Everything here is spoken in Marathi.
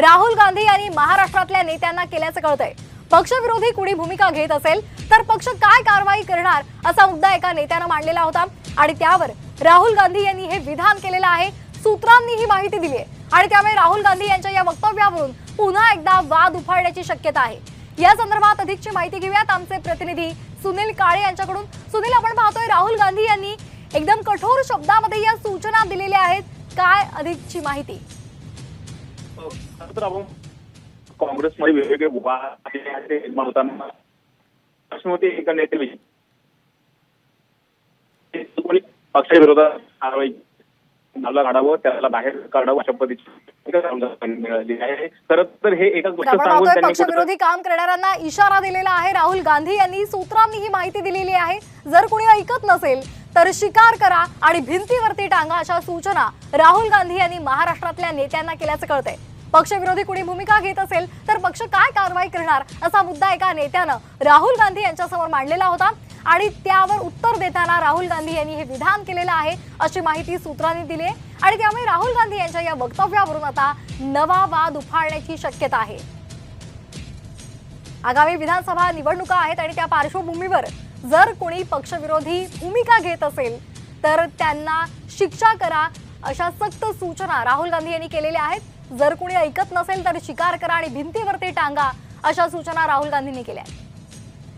राहुल गांधी यांनी महाराष्ट्रातल्या नेत्यांना केल्याचं कळतंय. पक्षविरोधी कुणी भूमिका घेत असेल तर पक्ष काय कारवाई करणार असा मुद्दा एका नेत्यानं मांडलेला होता. आणि त्यावर राहुल गांधी यांनी हे विधान केलेलं आहे सूत्रांनी ही माहिती दिली आहे. आणि त्यामुळे राहुल गांधी यांच्या या वक्तव्यावरून पुन्हा एकदा वाद उफाळण्याची शक्यता आहे. या संदर्भात अधिकची माहिती घेऊयात आमचे प्रतिनिधी सुनील काळे यांच्याकडून. सुनील आपण पाहतोय राहुल गांधी यांनी एकदम कठोर शब्दामध्ये या सूचना दिलेल्या आहेत. काय अधिकची माहिती? काँग्रेसमध्ये वेगवेगळे ते निर्माण होताना एका विरोधात कारवाई नावला काढावं त्याला बाहेर काढावं अशा पद्धतीची मिळाली आहे. खरं तर हे एका गोष्ट सांगून पक्षविरोधी काम करणाऱ्यांना इशारा दिलेला आहे राहुल गांधी. यांनी सूत्रांनी ही माहिती दिलेली आहे. जर कोणी ऐकत नसेल तर शिकार करा आणि भिंतीवरती टांगा अशा सूचना राहुल गांधी यांनी महाराष्ट्रातल्या नेत्यांना केल्याचं कळतंय. पक्षविरोधी कुणी भूमिका घेत असेल तर पक्ष काय कारवाई करणार असा मुद्दा एका नेत्यानं राहुल गांधी यांच्यासमोर मांडलेला होता. आणि त्यावर उत्तर देताना राहुल गांधी यांनी हे विधान केलेलं आहे अशी माहिती सूत्रांनी दिली आहे. आणि त्यामुळे राहुल गांधी यांच्या या वक्तव्यावरून आता नवा वाद उफाळण्याची शक्यता आहे. आगामी विधानसभा निवडणुका आहेत आणि त्या पार्श्वभूमीवर जर कोणी पक्षविरोधी भूमिका घेत असेल तर त्यांना शिक्षा करा अशा सक्त सूचना राहुल गांधी यांनी केलेल्या आहेत. जर कुणी ऐकत नसेल तर शिकार करा आणि भिंतीवरती टांगा अशा सूचना राहुल गांधींनी केल्या आहेत.